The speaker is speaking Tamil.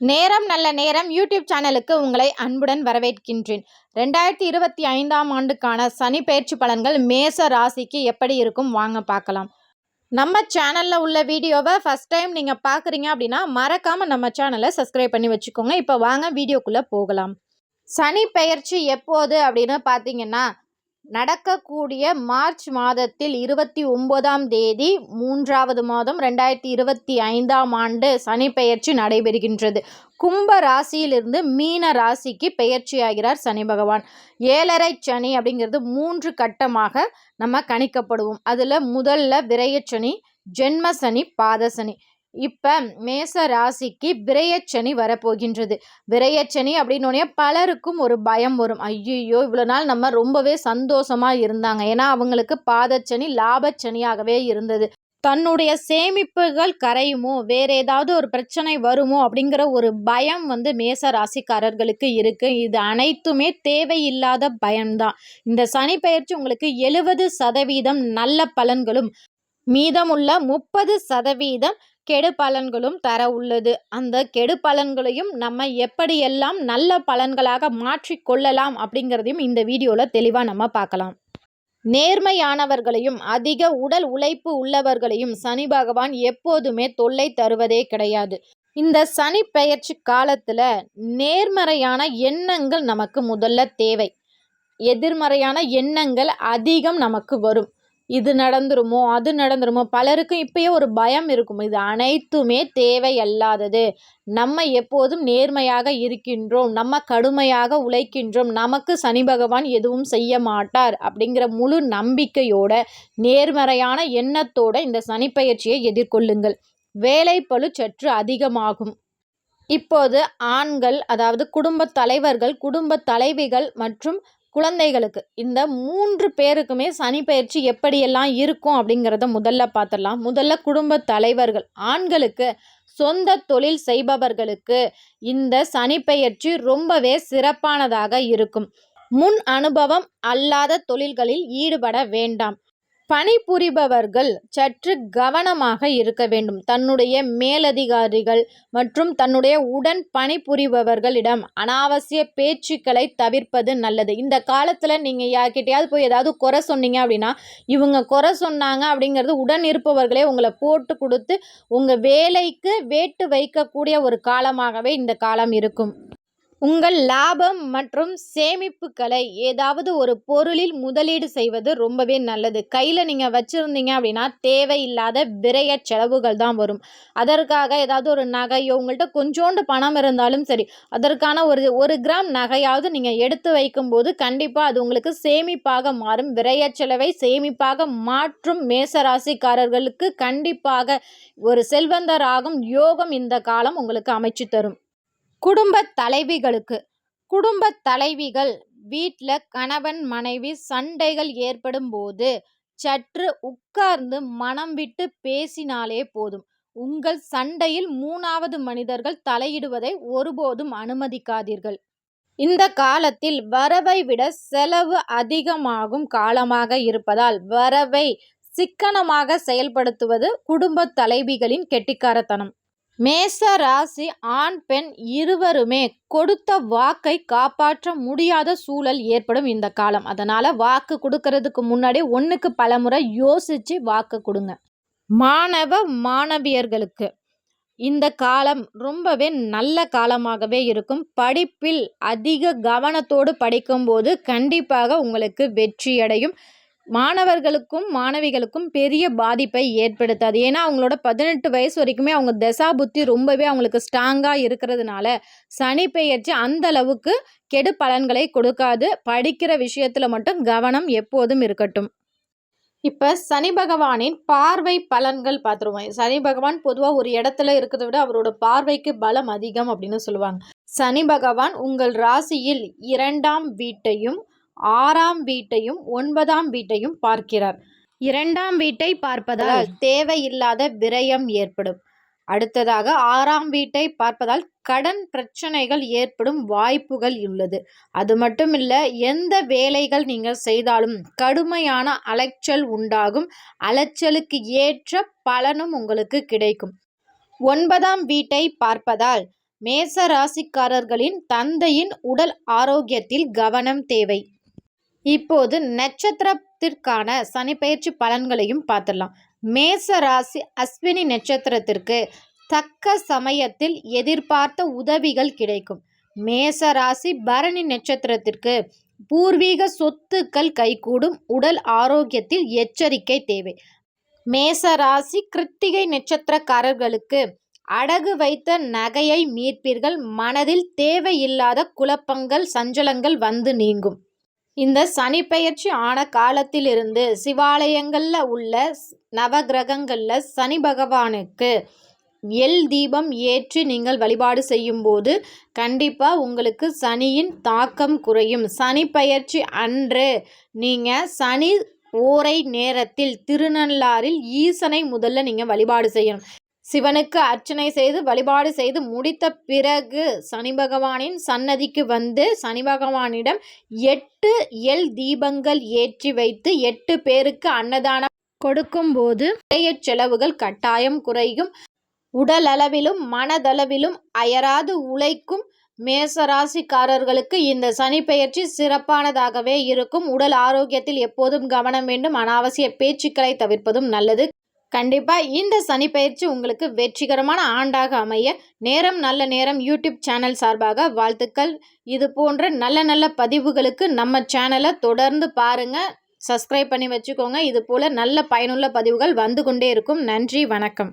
நேரம் நல்ல நேரம் யூடியூப் சேனலுக்கு உங்களை அன்புடன் வரவேற்கின்றேன். ரெண்டாயிரத்தி இருபத்தி ஐந்தாம் ஆண்டுக்கான சனி பயிற்சி பலன்கள் மேச ராசிக்கு எப்படி இருக்கும் வாங்க பார்க்கலாம். நம்ம சேனலில் உள்ள வீடியோவை ஃபஸ்ட் டைம் நீங்கள் பார்க்குறீங்க அப்படின்னா மறக்காமல் நம்ம சேனலை சப்ஸ்கிரைப் பண்ணி வச்சுக்கோங்க. இப்போ வாங்க வீடியோக்குள்ளே போகலாம். சனி பெயர்ச்சி எப்போது அப்படின்னு பார்த்தீங்கன்னா நடக்கக்கூடிய மார்ச் மாதத்தில் இருபத்தி ஒன்பதாம் தேதி மூன்றாவது மாதம் ரெண்டாயிரத்தி இருபத்தி ஐந்தாம் ஆண்டு சனி பெயர்ச்சி நடைபெறுகின்றது. கும்ப ராசியிலிருந்து மீன ராசிக்கு பெயர்ச்சியாகிறார் சனி பகவான். ஏழரை சனி அப்படிங்கிறது மூன்று கட்டமாக நம்ம கணிக்கப்படுவோம். அதில் முதல்ல விரயச்சனி ஜென்மசனி பாதசனி இப்போ மேச ராசிக்கு விரயச்சனி வரப்போகின்றது. விரயச்சனி அப்படின்னோடனே பலருக்கும் ஒரு பயம் வரும். ஐயோ இவ்வளோ நாள் நம்ம ரொம்பவே சந்தோஷமாக இருந்தாங்க. ஏன்னா அவங்களுக்கு பாதச்சனி லாபச்சனியாகவே இருந்தது. தன்னுடைய சேமிப்புகள் கரையுமோ வேற ஏதாவது ஒரு பிரச்சனை வருமோ அப்படிங்கிற ஒரு பயம் வந்து மேச ராசிக்காரர்களுக்கு இருக்கு. இது அனைத்துமே தேவையில்லாத பயம்தான். இந்த சனி பயிற்சி உங்களுக்கு எழுபது சதவீதம் நல்ல பலன்களும் மீதமுள்ள முப்பது சதவீதம் கெடு பலன்களும் தர உள்ளது. அந்த கெடு பலன்களையும் நம்ம எப்படியெல்லாம் நல்ல பலன்களாக மாற்றிக்கொள்ளலாம் அப்படிங்கிறதையும் இந்த வீடியோவில் தெளிவாக நம்ம பார்க்கலாம். நேர்மையானவர்களையும் அதிக உடல் உழைப்பு உள்ளவர்களையும் சனி பகவான் எப்போதுமே தொல்லை தருவதே கிடையாது. இந்த சனி பெயர்ச்சி காலத்தில் நேர்மறையான எண்ணங்கள் நமக்கு முதல்ல தேவை. எதிர்மறையான எண்ணங்கள் அதிகம் நமக்கு வரும். இது நடந்துருமோ அது நடந்துருமோ பலருக்கும் இப்பயே ஒரு பயம் இருக்கும். இது அனைத்துமே தேவையல்லாதது. நம்ம எப்போதும் நேர்மையாக இருக்கின்றோம் நம்ம கடுமையாக உழைக்கின்றோம் நமக்கு சனி பகவான் எதுவும் செய்ய மாட்டார் அப்படிங்கிற முழு நம்பிக்கையோட நேர்மறையான எண்ணத்தோட இந்த சனிப்பயிற்சியை எதிர்கொள்ளுங்கள். வேலைப்பழு சற்று அதிகமாகும். இப்போது ஆண்கள் அதாவது குடும்ப தலைவர்கள் குடும்ப தலைவிகள் மற்றும் குழந்தைகளுக்கு. இந்த மூன்று பேருக்குமே சனி பயிற்சி எப்படியெல்லாம் இருக்கும் அப்படிங்கிறத முதல்ல பார்த்துடலாம். முதல்ல குடும்ப தலைவர்கள் ஆண்களுக்கு சொந்த தொழில் செய்பவர்களுக்கு இந்த சனி பயிற்சி ரொம்பவே சிறப்பானதாக இருக்கும். முன் அனுபவம் அல்லாத தொழில்களில் ஈடுபட வேண்டாம். பணிபுரிபவர்கள் சற்று கவனமாக இருக்க வேண்டும். தன்னுடைய மேலதிகாரிகள் மற்றும் தன்னுடைய உடன் பணிபுரிபவர்களிடம் அனாவசிய பேச்சுக்களை தவிர்ப்பது நல்லது. இந்த காலத்தில் நீங்கள் யார்கிட்டையாவது போய் ஏதாவது குறை சொன்னீங்க அப்படின்னா இவங்க குறை சொன்னாங்க அப்படிங்கிறது உடன் இருப்பவர்களே உங்களை போட்டு கொடுத்து உங்கள் வேலைக்கு வேட்டு வைக்கக்கூடிய ஒரு காலமாகவே இந்த காலம் இருக்கும். உங்கள் லாபம் மற்றும் சேமிப்புகளை ஏதாவது ஒரு பொருளில் முதலீடு செய்வது ரொம்பவே நல்லது. கையில் நீங்கள் வச்சுருந்தீங்க அப்படின்னா தேவையில்லாத விரைய செலவுகள் தான் வரும். அதற்காக ஏதாவது ஒரு நகையோ உங்கள்கிட்ட கொஞ்சோண்டு பணம் இருந்தாலும் சரி அதற்கான ஒரு ஒரு கிராம் நகையாவது நீங்கள் எடுத்து வைக்கும்போது கண்டிப்பாக அது உங்களுக்கு சேமிப்பாக மாறும். விரைய செலவை சேமிப்பாக மாற்றும் மேசராசிக்காரர்களுக்கு கண்டிப்பாக ஒரு செல்வந்தராகும் யோகம் இந்த காலம் உங்களுக்கு அமைச்சு தரும். குடும்பத் தலைவிகளுக்கு. குடும்பத் தலைவிகள் வீட்டில் கணவன் மனைவி சண்டைகள் ஏற்படும் போது சற்று உட்கார்ந்து மனம் விட்டு பேசினாலே போதும். உங்கள் சண்டையில் மூணாவது மனிதர்கள் தலையிடுவதை ஒருபோதும் அனுமதிக்காதீர்கள். இந்த காலத்தில் வரவை விட செலவு அதிகமாகும் காலமாக இருப்பதால் வரவை சிக்கனமாக செயல்படுத்துவது குடும்ப தலைவிகளின் கெட்டிக்காரத்தனம். மேச ராசி ஆண் பெண் இருவருமே கொடுத்த வாக்கை காப்பாற்ற முடியாத சூழல் ஏற்படும் இந்த காலம். அதனால் வாக்கு கொடுக்கறதுக்கு முன்னாடி ஒன்றுக்கு பலமுறை யோசித்து வாக்கு கொடுங்க. மாணவ மாணவியர்களுக்கு இந்த காலம் ரொம்பவே நல்ல காலமாகவே இருக்கும். படிப்பில் அதிக கவனத்தோடு படிக்கும்போது கண்டிப்பாக உங்களுக்கு வெற்றியடையும். மாணவர்களுக்கும் மாணவிகளுக்கும் பெரிய பாதிப்பை ஏற்படுத்தாது. ஏன்னா அவங்களோட பதினெட்டு வயசு வரைக்குமே அவங்க தசா புத்தி ரொம்பவே அவங்களுக்கு ஸ்ட்ராங்காக இருக்கிறதுனால சனி பெயர்ச்சி அந்த அளவுக்கு கெடு பலன்களை கொடுக்காது. படிக்கிற விஷயத்தில் மட்டும் கவனம் எப்போதும் இருக்கட்டும். இப்போ சனி பகவானின் பார்வை பலன்கள் பார்த்துருவோம். சனி பகவான் பொதுவாக ஒரு இடத்துல இருக்கிறத விட அவரோட பார்வைக்கு பலம் அதிகம் அப்படின்னு சொல்லுவாங்க. சனி பகவான் உங்கள் ராசியில் இரண்டாம் வீட்டையும் ஆறாம் வீட்டையும் ஒன்பதாம் வீட்டையும் பார்க்கிறார். இரண்டாம் வீட்டை பார்ப்பதால் தேவையில்லாத விரயம் ஏற்படும். அடுத்ததாக ஆறாம் வீட்டை பார்ப்பதால் கடன் பிரச்சனைகள் ஏற்படும் வாய்ப்புகள் உள்ளது. அது மட்டும் இல்லை எந்த வேலைகள் நீங்கள் செய்தாலும் கடுமையான அலைச்சல் உண்டாகும். அலைச்சலுக்கு ஏற்ற பலனும் உங்களுக்கு கிடைக்கும். ஒன்பதாம் வீட்டை பார்ப்பதால் மேச ராசிக்காரர்களின் தந்தையின் உடல் ஆரோக்கியத்தில் கவனம் தேவை. இப்போது நட்சத்திரத்திற்கான சனிப்பெயர்ச்சி பலன்களையும் பார்த்துடலாம். மேச ராசி அஸ்வினி நட்சத்திரத்திற்கு தக்க சமயத்தில் எதிர்பார்த்த உதவிகள் கிடைக்கும். மேச ராசி பரணி நட்சத்திரத்திற்கு பூர்வீக சொத்துக்கள் கைகூடும் உடல் ஆரோக்கியத்தில் எச்சரிக்கை தேவை. மேச ராசி கிருத்திகை நட்சத்திரக்காரர்களுக்கு அடகு வைத்த நகையை மீட்பீர்கள் மனதில் தேவையில்லாத குழப்பங்கள் சஞ்சலங்கள் வந்து நீங்கும். இந்த சனிப்பெயர்ச்சி ஆன காலத்திலிருந்து சிவாலயங்களில் உள்ள நவகிரகங்களில் சனி பகவானுக்கு எல் தீபம் ஏற்றி நீங்கள் வழிபாடு செய்யும்போது கண்டிப்பாக உங்களுக்கு சனியின் தாக்கம் குறையும். சனி பயிற்சி அன்று நீங்கள் சனி ஓரை நேரத்தில் திருநள்ளாறில் ஈசனை முதல்ல நீங்கள் வழிபாடு செய்யணும். சிவனுக்கு அர்ச்சனை செய்து வழிபாடு செய்து முடித்த பிறகு சனி பகவானின் சன்னதிக்கு வந்து சனி பகவானிடம் எட்டு எல் தீபங்கள் ஏற்றி வைத்து எட்டு பேருக்கு அன்னதானம் கொடுக்கும்போது நிறைய செலவுகள் கட்டாயம் குறையும். உடலளவிலும் மனதளவிலும் அயராது உழைக்கும் மேசராசிக்காரர்களுக்கு இந்த சனி பெயர்ச்சி சிறப்பானதாகவே இருக்கும். உடல் ஆரோக்கியத்தில் எப்போதும் கவனம் வேண்டும். அனாவசிய பேச்சுக்களை தவிர்ப்பதும் நல்லது. கண்டிப்பாக இந்த சனி பயிற்சி உங்களுக்கு வெற்றிகரமான ஆண்டாக அமைய நேரம் நல்ல நேரம் யூடியூப் சேனல் சார்பாக வாழ்த்துக்கள். இது போன்ற நல்ல நல்ல பதிவுகளுக்கு நம்ம சேனலை தொடர்ந்து பாருங்கள் சப்ஸ்கிரைப் பண்ணி வச்சுக்கோங்க. இது போல் நல்ல பயனுள்ள பதிவுகள் வந்து கொண்டே இருக்கும். நன்றி வணக்கம்.